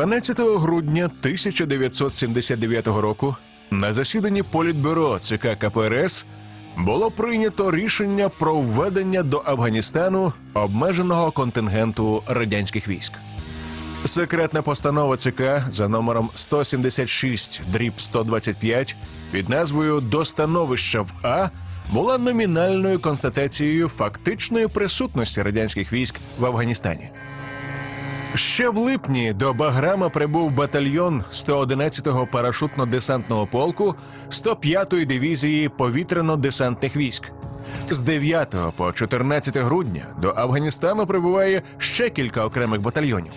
12 грудня 1979 року на засіданні Політбюро ЦК КПРС було прийнято рішення про введення до Афганістану обмеженого контингенту радянських військ. Секретна постанова ЦК за номером 176 дріб 125 під назвою До становища в А була номінальною констатацією фактичної присутності радянських військ в Афганістані. Ще в липні до Баграма прибув батальйон 111-го парашутно-десантного полку 105-ї дивізії повітряно-десантних військ. З 9 по 14 грудня до Афганістану прибуває ще кілька окремих батальйонів.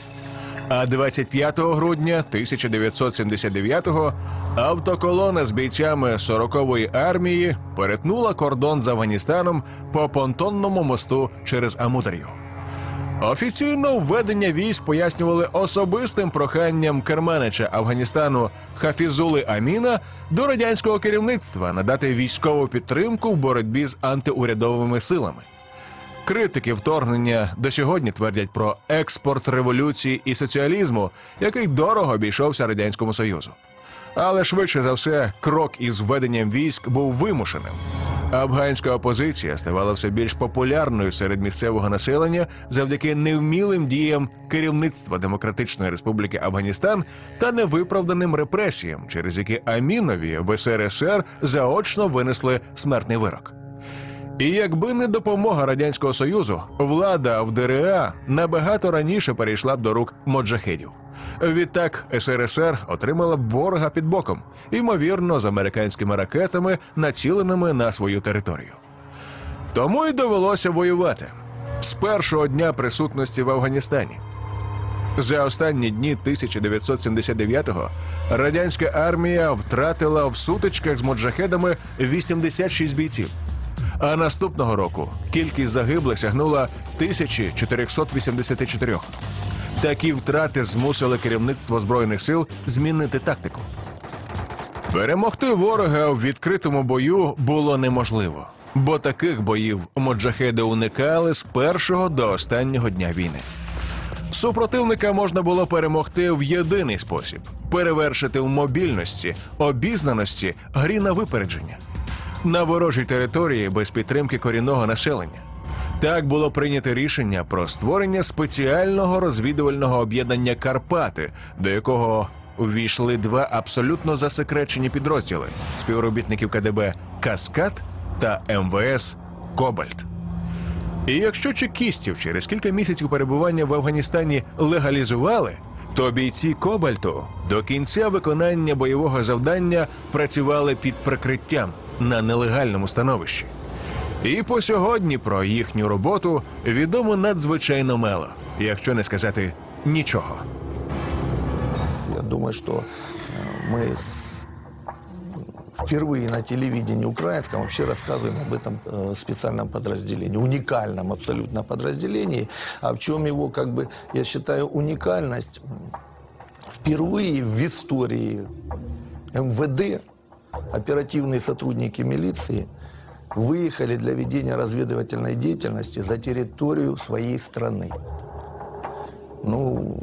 А 25 грудня 1979-го автоколона з бійцями 40-ї армії перетнула кордон з Афганістаном по понтонному мосту через Амудар'ю. Офіційно введення військ пояснювали особистим проханням керманича Афганістану Хафізули Аміна до радянського керівництва надати військову підтримку в боротьбі з антиурядовими силами. Критики вторгнення до сьогодні твердять про експорт революції і соціалізму, який дорого обійшовся радянському союзу. Але швидше за все, крок із введенням військ був вимушеним. Афганська опозиція ставала все більш популярною серед місцевого населення завдяки невмілим діям керівництва Демократичної Республіки Афганістан та невиправданим репресіям, через які Амінові в СРСР заочно винесли смертний вирок. І якби не допомога радянського союзу, влада в ДРА набагато раніше перейшла б до рук моджахедів. Відтак СРСР отримала б ворога під боком, ймовірно, з американськими ракетами, націленими на свою територію. Тому й довелося воювати з першого дня присутності в Афганістані. За останні дні 1979-го радянська армія втратила в сутичках з моджахедами 86 бійців. А наступного року кількість загиблих сягнула 1484. Такі втрати змусили керівництво збройних сил змінити тактику. Перемогти ворога в відкритому бою було неможливо, бо таких боїв моджахеди уникали з першого до останнього дня війни. Супротивника можна було перемогти в єдиний спосіб перевершити в мобільності, обізнаності, грі на випередження на ворожій території без підтримки корінного населення. Так було прийнято рішення про створення спеціального розвідувального об'єднання Карпати, до якого увійшли два абсолютно засекречені підрозділи співробітників КДБ Каскад та МВС Кобальт. І якщо чекістів через кілька місяців перебування в Афганістані легалізували, то бійці Кобальту до кінця виконання бойового завдання працювали під прикриттям на нелегальному становищі. І по сьогодні про їхню роботу відомо надзвичайно мало, якщо не сказати нічого. Я думаю, что э, мы с- впервые на телевидении украинском вообще рассказываем об этом э, специальном подразделении, уникальном абсолютно подразделении. А в чем его, как бы, я считаю, уникальность? Впервые в истории МВД оперативные сотрудники милиции выехали для ведения разведывательной деятельности за территорию своей страны. Ну,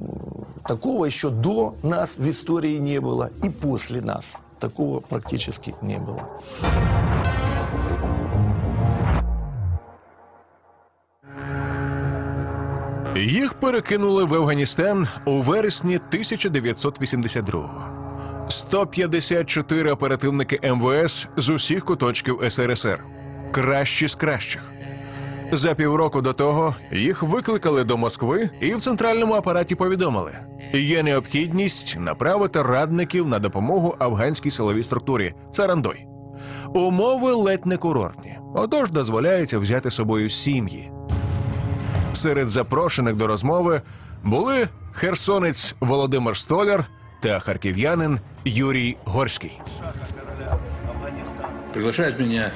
такого еще до нас в истории не было и после нас. Такого практически не было. Їх перекинули в Афганістан у вересні 1982-го. 154 оперативники МВС з усіх куточків СРСР. Кращі з кращих. За півроку до того їх викликали до Москви і в центральному апараті повідомили: є необхідність направити радників на допомогу афганській силовій структурі Царандой. Умови ледь не курортні, отож дозволяється взяти з собою сім'ї. Серед запрошених до розмови були херсонець Володимир Столяр та харків'янин Юрій Горський. Приглашают меня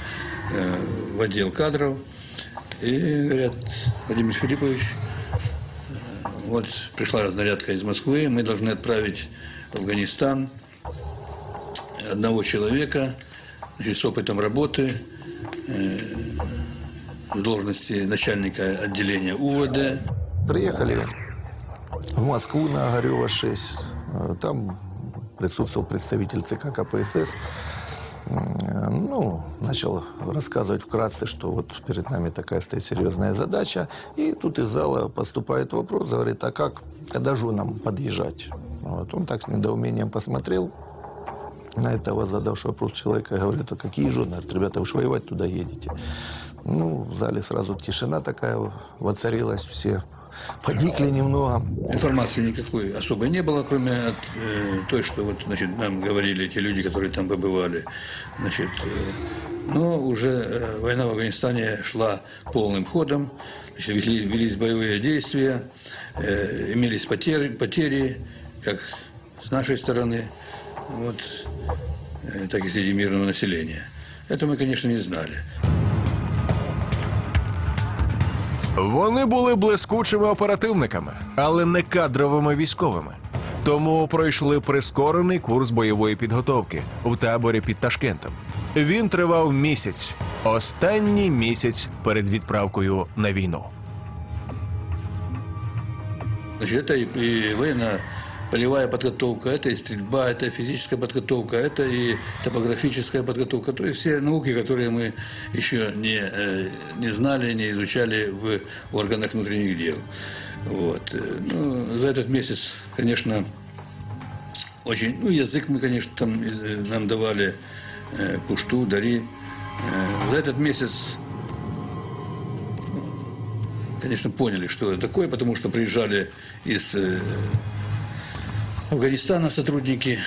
э, в отдел кадров и говорят, Владимир Филиппович, э, вот пришла разнарядка из Москвы, мы должны отправить в Афганистан одного человека значит, с опытом работы э, в должности начальника отделения УВД. Приехали в Москву на Огарева 6. Э, Там присутствовал представитель ЦК КПСС. Э, Ну, начал рассказывать вкратце, что вот перед нами такая стоит серьезная задача. И тут из зала поступает вопрос, говорит, а как, когда же нам подъезжать? Вот. Он так с недоумением посмотрел на этого задавшего вопрос человека, говорит, а какие жены? Ребята, вы ж воевать туда едете. Ну, в зале сразу тишина такая воцарилась, все поникли немного. Информации никакой особой не было, кроме от, э, той, что вот, значит, нам говорили те люди, которые там побывали. Значит, э, но уже э, война в Афганистане шла полным ходом, значит, вели- велись боевые действия, э, имелись потери, потери, как с нашей стороны, вот, э, так и среди мирного населения. Это мы, конечно, не знали. Вони були блискучими оперативниками, але не кадровими військовими. Тому пройшли прискорений курс бойової підготовки в таборі під Ташкентом. Він тривав місяць, останній місяць перед відправкою на війну. Значит, это и, и военно-полевая подготовка, это и стрельба, это и физическая подготовка, это и топографическая подготовка. То есть все науки, которые мы еще не, э, не знали, не изучали в органах внутренних дел. Вот. Э, Ну, за этот месяц, конечно, очень... Ну, язык мы, конечно, там э, нам давали э, пушту, дари. Э, За этот месяц конечно, поняли, что это такое, потому что приезжали из Афганистана сотрудники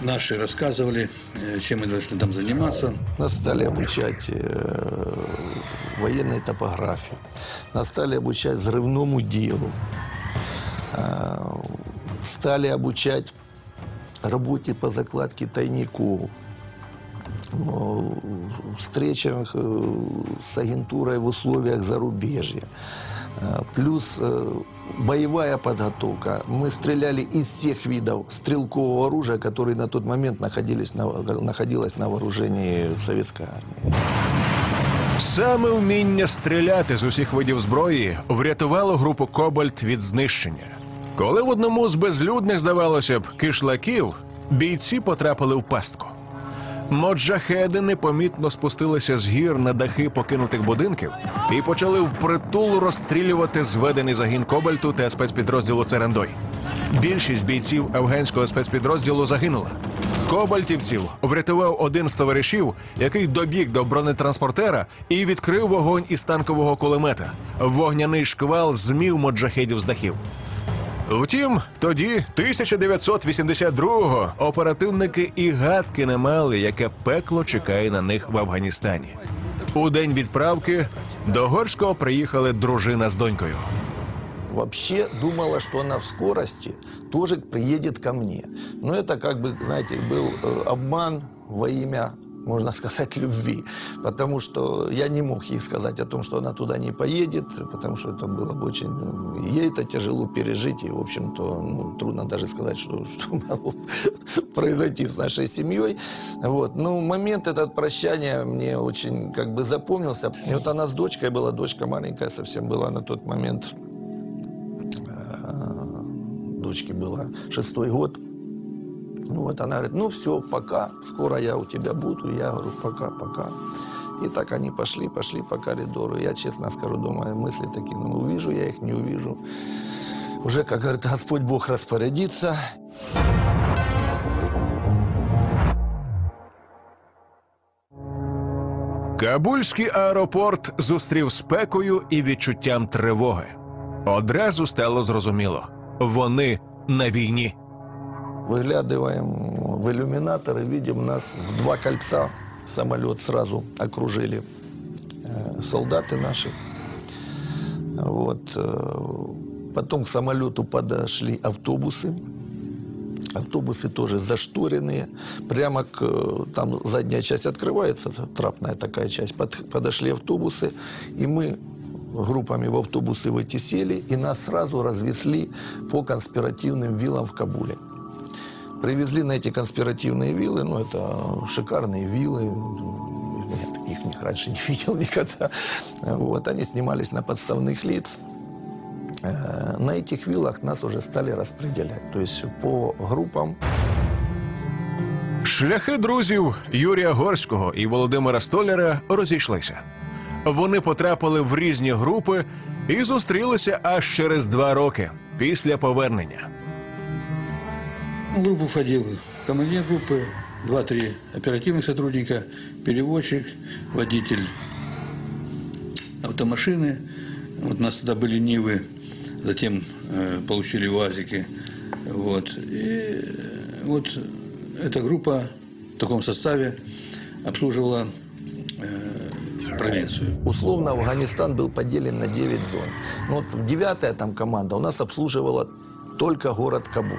наши, рассказывали, э, чем мы должны там заниматься. Нас стали обучать э, военной топографии. Нас стали обучать взрывному делу. Э, стали обучать работе по закладке тайников. Встречах э, с агентурой в условиях зарубежья. Э, Плюс э, боевая подготовка. Мы стреляли из всех видов стрелкового оружия, которые на тот момент находились на, находилось на вооружении советской армии. Саме вміння стріляти з усіх видів зброї врятувало групу Кобальт від знищення. Коли в одному з безлюдних, здавалося б, кишлаків бійці потрапили в пастку. Моджахеди непомітно спустилися з гір на дахи покинутих будинків і почали впритул розстрілювати зведений загін Кобальту та спецпідрозділу Церендой. Більшість бійців афганського спецпідрозділу загинула. Кобальтівців врятував один з товаришів, який добіг до бронетранспортера і відкрив вогонь із танкового кулемета. Вогняний шквал змів моджахедів з дахів. Втім, тоді, 1982-го, оперативники і гадки не мали, яке пекло чекає на них в Афганістані. У день відправки до Горського приїхали дружина з донькою. Вообще думала, что она в скорости тоже приедет ко мне. Но это как бы, знаете, был э, обман во имя, можно сказать, любви. Потому что я не мог ей сказать о том, что она туда не поедет, потому что это было бы очень... ну, Ей это тяжело пережить, и, в общем-то, ну, трудно даже сказать, что, что могло произойти с нашей семьей. Вот. Ну, момент этот прощания мне очень как бы запомнился. И вот она с дочкой была, дочка маленькая совсем была на тот момент, дочке было шестой год. Вот она говорит, ну все, пока, скоро я у тебя буду. Я говорю, пока, пока. И так они пошли, пошли по коридору. Я, честно скажу, думаю, мысли такие, ну увижу я их, не увижу. Уже, как говорит, Господь Бог распорядится. Кабульський аеропорт зустрів спекою і відчуттям тривоги. Одразу стало зрозуміло, вони на війні. Выглядываем в иллюминатор и видим нас в два кольца. Самолет сразу окружили э, солдаты наши. Вот. э, Потом к самолету подошли автобусы. Автобусы тоже зашторенные. Прямо к... э, Там задняя часть открывается, трапная такая часть. Под- Подошли автобусы, и мы группами в автобусы в сели, и нас сразу развезли по конспиративным виллам в Кабуле. Привезли на эти конспиративные виллы, ну, это шикарные виллы, я таких них раньше не видел никогда. Вот, они снимались на подставных лиц. э, на этих виллах нас уже стали распределять. То есть по группам Шляхи друзів Юрія Горського і Володимира Столяра розійшлися. Вони потрапили в різні групи і зустрілися аж через два роки після повернення. Группу входил командир группы, два-три оперативных сотрудника, переводчик, водитель автомашины. Вот у нас тогда были Нивы, затем э, получили УАЗики. Вот. И э, вот эта группа в таком составе обслуживала э, провинцию. Условно Афганистан был поделен на 9 зон. Ну, вот девятая там команда у нас обслуживала только город Кабул.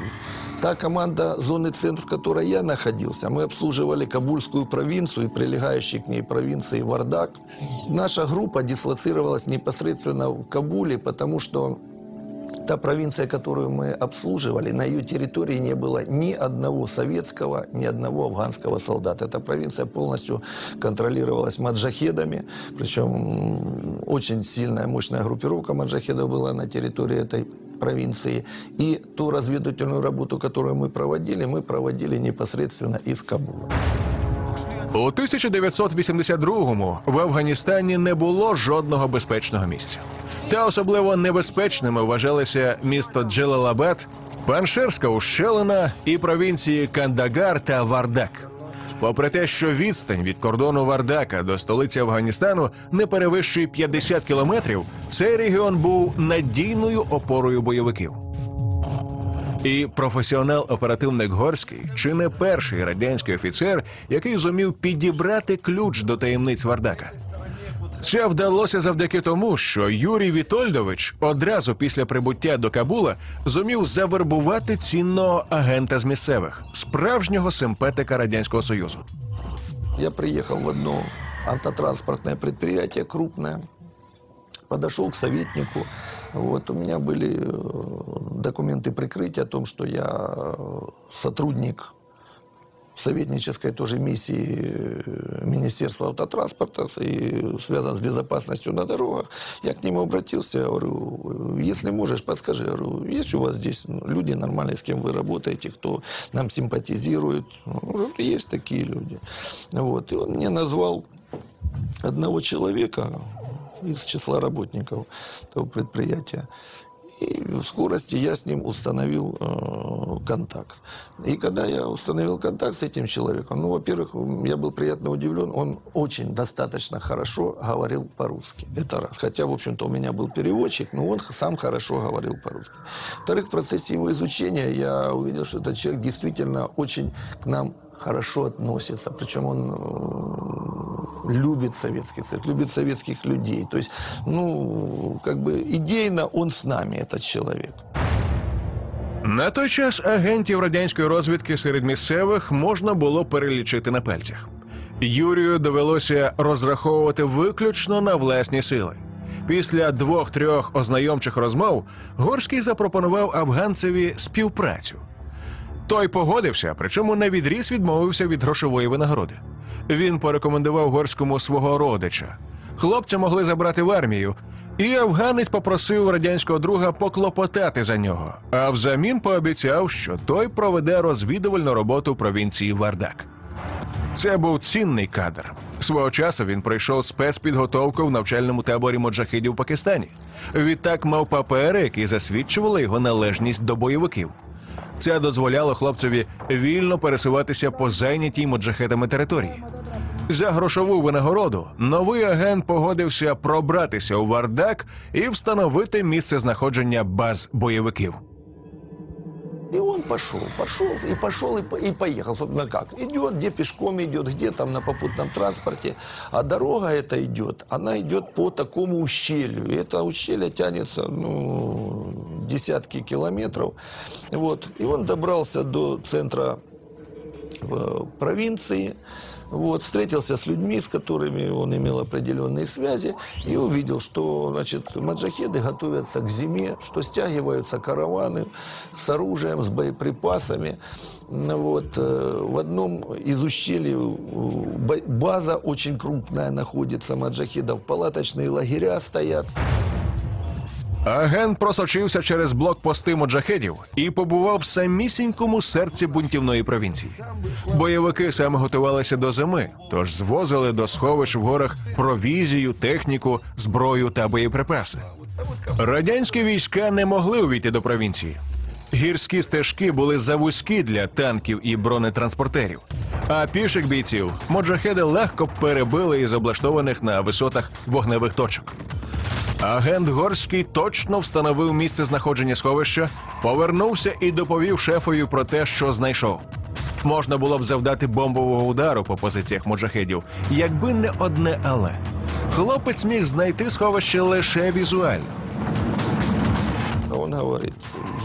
Та команда зоны центр, в которой я находился, мы обслуживали Кабульскую провинцию и прилегающие к ней провинции Вардак. Наша группа дислоцировалась непосредственно в Кабуле, потому что Та провинция, которую мы обслуживали, на ее территории не было ни одного советского, ни одного афганского солдата. Эта провинция полностью контролировалась маджахедами, причем м, очень сильная, мощная группировка маджахедов была на территории этой провинции. И ту разведывательную работу, которую мы проводили, мы проводили непосредственно из Кабула. У 1982-му в Афганістані не було жодного безпечного місця. Та особливо небезпечними вважалися місто Джелалабад, Паншерська ущелина і провінції Кандагар та Вардак. Попри те, що відстань від кордону Вардака до столиці Афганістану не перевищує 50 кілометрів, цей регіон був надійною опорою бойовиків. І професіонал-оперативник Горський чи не перший радянський офіцер, який зумів підібрати ключ до таємниць Вардака. Це вдалося завдяки тому, що Юрій Вітольдович одразу після прибуття до Кабула зумів завербувати цінного агента з місцевих, справжнього симпетика радянського союзу. Я приехал в одно автотранспортное предприятие крупное, подошел к советнику. Вот, у меня были э, документы прикрытия о том, что я э, сотрудник советнической тоже миссии э, Министерства автотранспорта и связан с безопасностью на дорогах. Я к нему обратился, говорю, если можешь, подскажи, говорю, есть у вас здесь ну, люди нормальные, с кем вы работаете, кто нам симпатизирует? Он говорит, есть такие люди. Вот. И он мне назвал одного человека из числа работников этого предприятия. И в скорости я с ним установил э, контакт. И когда я установил контакт с этим человеком, ну, во-первых, я был приятно удивлен, он очень достаточно хорошо говорил по-русски. Это раз. Хотя, в общем-то, у меня был переводчик, но он сам хорошо говорил по-русски. Во-вторых, в процессе его изучения я увидел, что этот человек действительно очень к нам хорошо относится. Причем он э, любит Советский Союз, любит советских людей. То есть, ну, как бы идейно он с нами, этот человек. На той час агентів радянської розвідки серед місцевих можна було перелічити на пальцях. Юрію довелося розраховувати виключно на власні сили. Після двох-трьох ознайомчих розмов Горський запропонував афганцеві співпрацю. Той погодився, причому на відріз відмовився від грошової винагороди. Він порекомендував горському свого родича. Хлопця могли забрати в армію, і афганець попросив радянського друга поклопотати за нього, а взамін пообіцяв, що той проведе розвідувальну роботу провінції Вардак. Це був цінний кадр. Свого часу він пройшов спецпідготовку в навчальному таборі моджахидів в Пакистані. Відтак мав папери, які засвідчували його належність до бойовиків. Це дозволяло хлопцеві вільно пересуватися по зайнятій моджахедами території. За грошову винагороду новий агент погодився пробратися у Вардак і встановити місце знаходження баз бойовиків. И он пошел, пошел, и пошел, и, по- и поехал. Собственно, как? Идет, где пешком идет, где там на попутном транспорте. А дорога эта идет, она идет по такому ущелью. И это ущелье тянется, ну, десятки километров. Вот. И он добрался до центра э, провинции, вот, встретился с людьми, с которыми он имел определенные связи, и увидел, что значит, маджахеды готовятся к зиме, что стягиваются караваны с оружием, с боеприпасами. Вот, э, в одном из ущелий э, ба- база очень крупная находится маджахедов, палаточные лагеря стоят. Агент просочився через блокпости моджахедів і побував в самісінькому серці бунтівної провінції. Бойовики саме готувалися до зими, тож звозили до сховищ в горах провізію, техніку, зброю та боєприпаси. Радянські війська не могли увійти до провінції. Гірські стежки були завузькі для танків і бронетранспортерів. А піших бійців моджахеди легко перебили із облаштованих на висотах вогневих точок. Агент Горський точно встановив місце знаходження сховища, повернувся і доповів шефові про те, що знайшов. Можна було б завдати бомбового удару по позиціях моджахедів, якби не одне але. Хлопець міг знайти сховище лише візуально. Он говорит,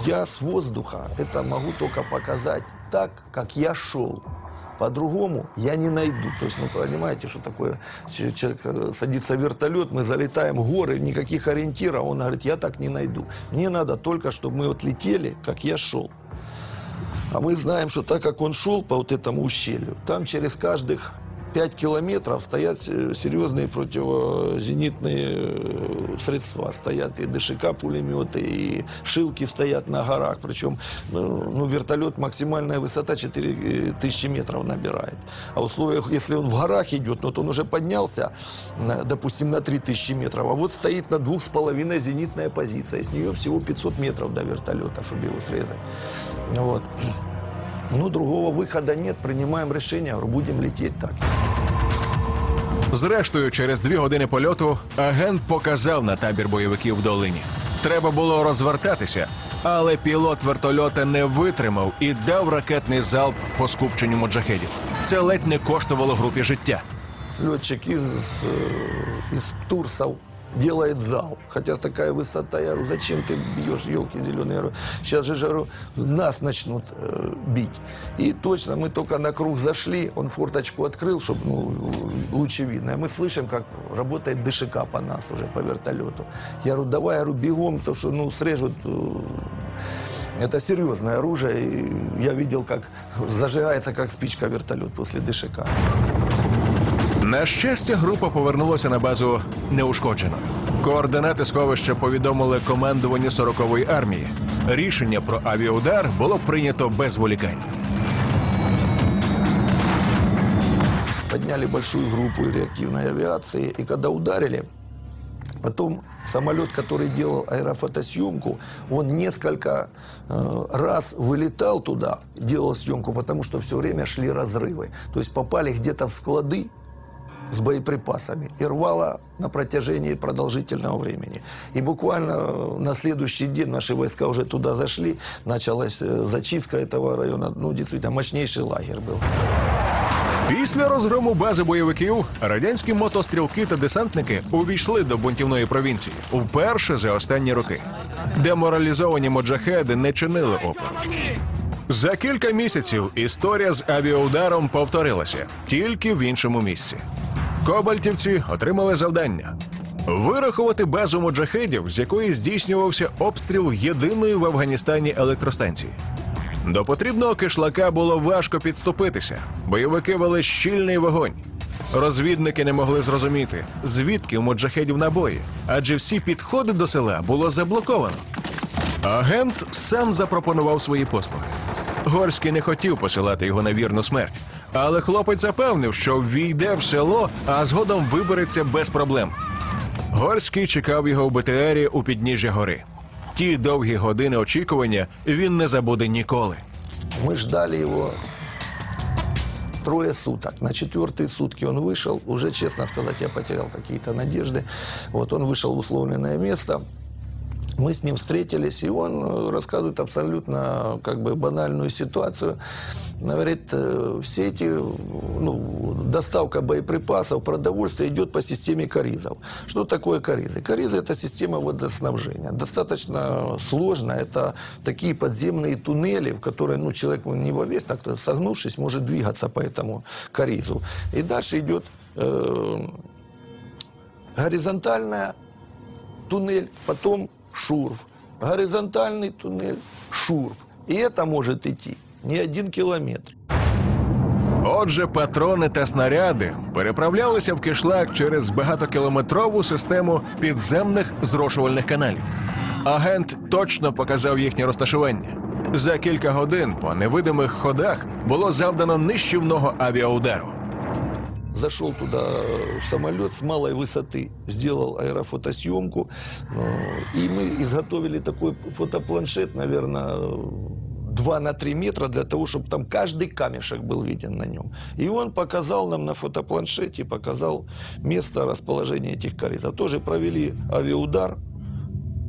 я с воздуха это могу только показать так, как я шел. По-другому я не найду. То есть, ну, понимаете, что такое? Ч- Человек э, садится в вертолет, мы залетаем в горы, никаких ориентиров. Он говорит, я так не найду. Мне надо только, чтобы мы вот летели, как я шел. А мы знаем, что так как он шел по вот этому ущелью, там через каждых 5 километров стоят се- серьезные противозенитные э, средства. Стоят и ДШК пулеметы, и шилки стоят на горах. Причем ну, ну, вертолет максимальная высота 4000 метров набирает. А в условиях, если он в горах идет, ну, то он уже поднялся, допустим, на 3000 метров. А вот стоит на двух с половиной зенитная позиция. С нее всего 500 метров до вертолета, чтобы его срезать. Вот. Ну, другого выхода нет. Принимаем решение, будем лететь так. Зрештою, через дві години польоту агент показав на табір бойовиків в долині. Треба було розвертатися, але пілот вертольота не витримав і дав ракетний залп по скупченню моджахедів. Це ледь не коштувало групі життя. Летчик из, э, из Турсов делает зал. Хотя такая высота, я говорю, зачем ты бьешь елки зеленые? Я говорю, сейчас же, говорю, нас начнут э, бить. И точно, мы только на круг зашли, он форточку открыл, чтобы ну, лучше видно. И мы слышим, как работает ДШК по нас уже, по вертолету. Я говорю, давай, я говорю, бегом, то что, ну, срежут э, это серьезное оружие. И я видел, как зажигается, как спичка вертолет после ДШК. На щастя, група повернулася на базу неушкоджено. Координати сховища повідомили командуванню 40-ї армії. Рішення про авіаудар було прийнято без волікань. подняли большую группу реактивной авиации, и когда ударили, потом самолет, который делал аэрофотосъемку, он несколько э, раз вылетал туда, делал съемку, потому что все время шли разрывы. То есть попали где-то в склады с боеприпасами и рвало на протяжении продолжительного времени. И буквально э, на следующий день наши войска уже туда зашли, началась э, зачистка этого района. Ну, действительно, мощнейший лагерь был. Після розгрому бази бойовиків радянські мотострілки та десантники увійшли до бунтівної провінції вперше за останні роки. Деморалізовані моджахеди не чинили опору. За кілька місяців історія з авіаударом повторилася тільки в іншому місці. Кобальтівці отримали завдання вирахувати базу моджахедів, з якої здійснювався обстріл єдиної в Афганістані електростанції. До потрібного кишлака було важко підступитися. Бойовики вели щільний вогонь. Розвідники не могли зрозуміти, звідки у моджахедів набої, адже всі підходи до села було заблоковано. Агент сам запропонував свої послуги. Горський не хотів посилати його на вірну смерть, але хлопець запевнив, що війде в село, а згодом вибереться без проблем. Горський чекав його в БТРі у підніжжя гори. Ті довгі години очікування він не забуде ніколи. Мы ждали его трое суток. На четвертые сутки он вышел. Уже, честно сказать, я потерял какие-то надежды. Вот он вышел в условленное место. Мы с ним встретились, и он э, рассказывает абсолютно как бы банальную ситуацию. Говорит, э, все эти, ну, доставка боеприпасов, продовольствия идет по системе Каризов. Что такое Каризы? Каризы – это система водоснабжения. Достаточно сложно. Это такие подземные туннели, в которые ну, человек не во весь, так-то согнувшись, может двигаться по этому Каризу. И дальше идет э, горизонтальная туннель, потом шурф. Горизонтальный туннель, шурф. И это может идти не один километр. Отже, патрони та снаряди переправлялися в кишлак через багатокілометрову систему підземних зрошувальних каналів. Агент точно показав їхнє розташування. За кілька годин по невидимих ходах було завдано нищівного авіаудару. Зашел туда э, самолет с малой высоты, сделал аэрофотосъемку, э, и мы изготовили такой фотопланшет, наверное, 2 на 3 метра для того, чтобы там каждый камешек был виден на нем. И он показал нам на фотопланшете, показал место расположения этих каризов. Тоже провели авиаудар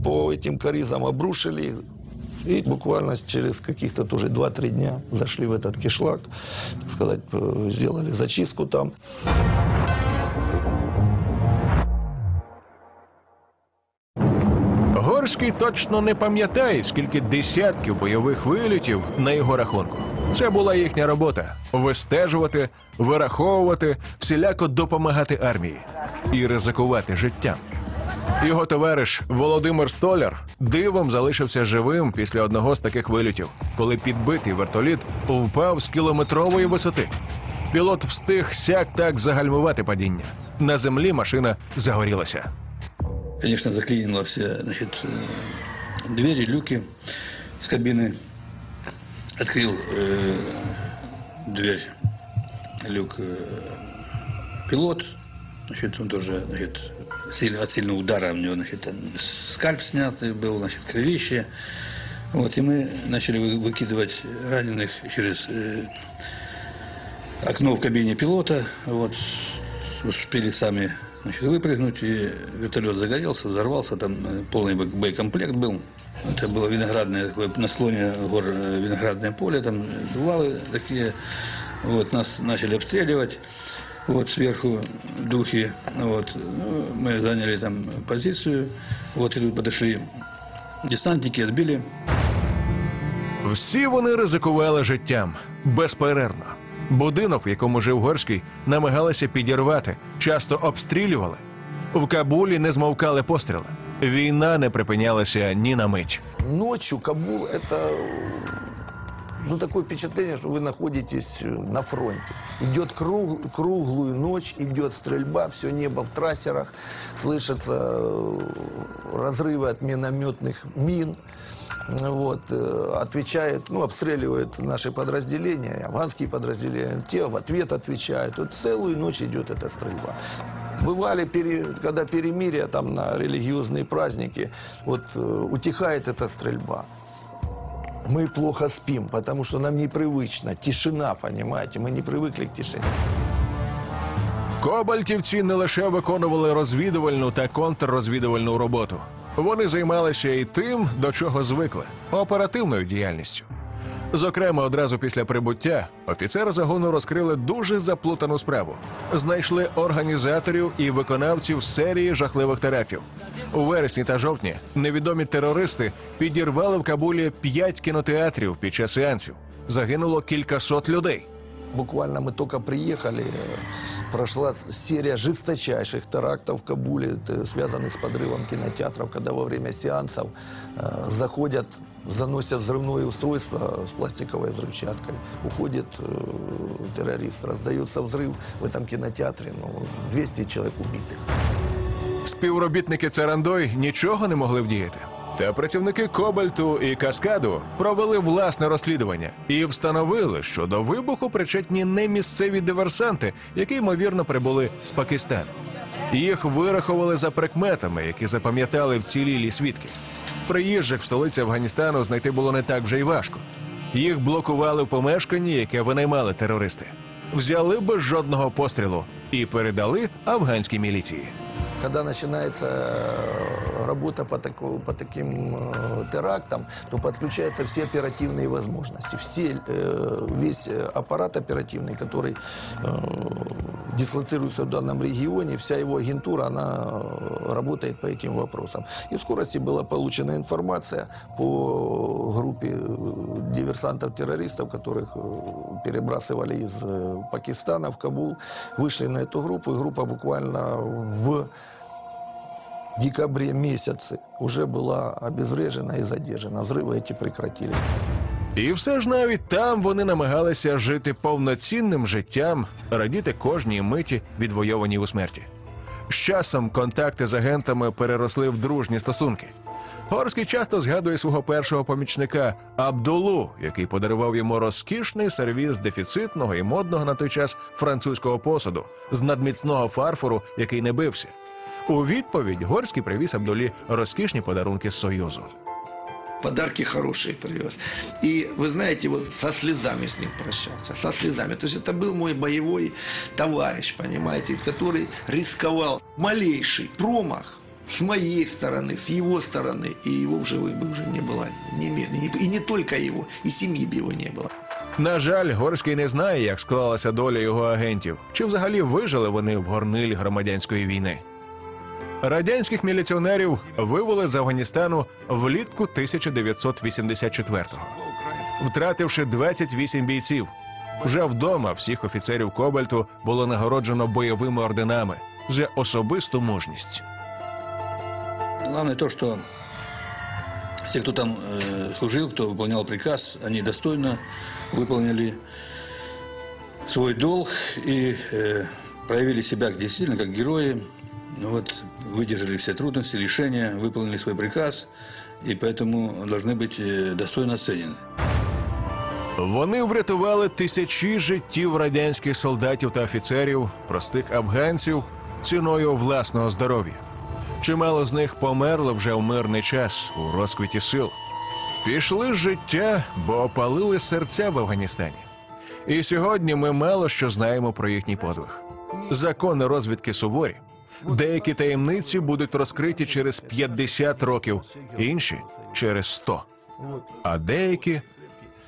по этим каризам, обрушили. И буквально через каких-то тоже 2-3 дня зашли в этот кишлак, так сказать, э, сделали зачистку там. Горський точно не пам'ятає, скільки десятків бойових вилітів на його рахунку. Це була їхня робота вистежувати, вираховувати, всіляко допомагати армії і ризикувати життям. Його товариш Володимир Столяр дивом залишився живим після одного з таких вилітів, коли підбитий вертоліт впав з кілометрової висоти. Пілот встиг сяк так загальмувати падіння. На землі машина загорілася. Конечно, заклинило все значит, э, двери, люки с кабины. Открыл э, дверь, люк э, пилот. Значит, он тоже значит, от сильного удара у него значит, скальп снятый был, значит, кровище. Вот, и мы начали вы- выкидывать раненых через э, окно в кабине пилота. Вот, успели сами значит, выпрыгнуть, и вертолет загорелся, взорвался, там э, полный бо- боекомплект был. Это было виноградное, такое, на склоне гор э, виноградное поле, там э, дувалы такие. Вот, нас начали обстреливать. Вот сверху духи, вот, ну, мы заняли там позицию, вот, и тут подошли десантники, отбили. Всі вони ризикували життям безперервно. Будинок, в якому жив Горський, намагалися підірвати, часто обстрілювали. В Кабулі не змовкали постріли. Війна не припинялася ні на мить. Ночью Кабул – это ну, такое впечатление, что вы находитесь э, на фронте. Идет круг- круглую ночь, идет стрельба, все небо в трассерах, слышатся э, разрывы от минометных мин. Вот, э, отвечает, ну, обстреливают наши подразделения, афганские подразделения, те в ответ отвечают. Вот целую ночь идет эта стрельба. Бывали, когда перемирие там на религиозные праздники, вот утихает эта стрельба. Мы плохо спим, потому что нам непривычно. Тишина, понимаете, мы не привыкли к тишине. Кобальтівці не лише виконували розвідувальну та контррозвідувальну роботу. Вони займалися і тим, до чого звикли оперативною діяльністю. Зокрема, одразу після прибуття офіцери загону розкрили дуже заплутану справу. Знайшли організаторів і виконавців серії жахливих терактів. У вересні та жовтні невідомі терористи підірвали в Кабулі п'ять кінотеатрів під час сеансів. Загинуло кількасот людей. Буквально мы только приехали, э, прошла серия жесточайших терактов в Кабуле, это связанных с подрывом кинотеатров, когда во время сеансов э, заходят, заносят взрывное устройство с пластиковой взрывчаткой, уходит э, террорист, раздается взрыв в этом кинотеатре, ну, 200 человек убитых. Співробітники Царандой нічого не могли вдіяти. Та працівники Кобальту і Каскаду провели власне розслідування і встановили, що до вибуху причетні не місцеві диверсанти, які ймовірно прибули з Пакистану. Їх вирахували за прикметами, які запам'ятали вцілілі свідки. Приїжджих в столиці Афганістану знайти було не так вже й важко. Їх блокували в помешканні, яке винаймали терористи. Взяли без жодного пострілу і передали афганській міліції. Когда начинается э, работа по, таку- по таким э, терактам, то подключаются все оперативные возможности. Все, э, весь э, аппарат оперативный, который э, дислоцируется в данном регионе, вся его агентура, она э, работает по этим вопросам. И в скорости была получена информация по группе э, диверсантов-террористов, которых э, перебрасывали из э, Пакистана в Кабул. Вышли на эту группу, и группа буквально в декабре месяце уже была обезврежена и задержана. Взрывы эти прекратились. І все ж навіть там вони намагалися жити повноцінним життям, радіти кожній миті, відвойованій у смерті. З часом контакти з агентами переросли в дружні стосунки. Горський часто згадує свого першого помічника Абдулу, який подарував йому розкішний сервіз дефіцитного і модного на той час французького посуду з надміцного фарфору, який не бився. У відповідь Горський привіз Абдулі розкішні подарунки з Союзу. Подарки хорошие привез. И вы знаете, вот со слезами с ним прощался, со слезами. То есть это был мой боевой товарищ, понимаете, который рисковал. Малейший промах с моей стороны, с его стороны, и его в живых бы уже не было немедленно. И не только его, и семьи бы его не было. На жаль, Горський не знає, як склалася доля його агентів, чи взагалі вижили вони в горнилі громадянської війни. Радянських міліціонерів вивели з Афганістану влітку 1984-го, втративши 28 бійців. Вже вдома всіх офіцерів Кобальту було нагороджено бойовими орденами за особисту мужність. Главное то, что все, кто там э, служил, кто выполнял приказ, они достойно выполнили свой долг и э, проявили себя действительно как герои. Ну вот, выдержали все трудности, лишения, выполнили свой приказ, и поэтому должны быть э, достойно оценены. Вони врятували тисячі життів радянських солдатів та офіцерів, простих афганців ціною власного здоров'я. Чимало з них померло вже в мирний час у розквіті сил. Пішли з життя, бо опалили серця в Афганістані. І сьогодні ми мало що знаємо про їхній подвиг. Закони розвідки суворі. Деякі таємниці будуть розкриті через 50 років, інші через 100. А деякі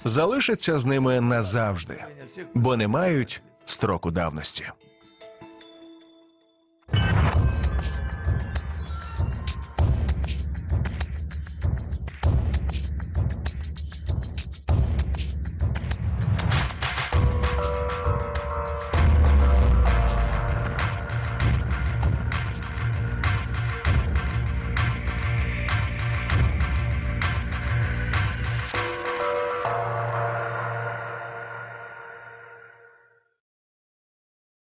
залишаться з ними назавжди, бо не мають строку давності.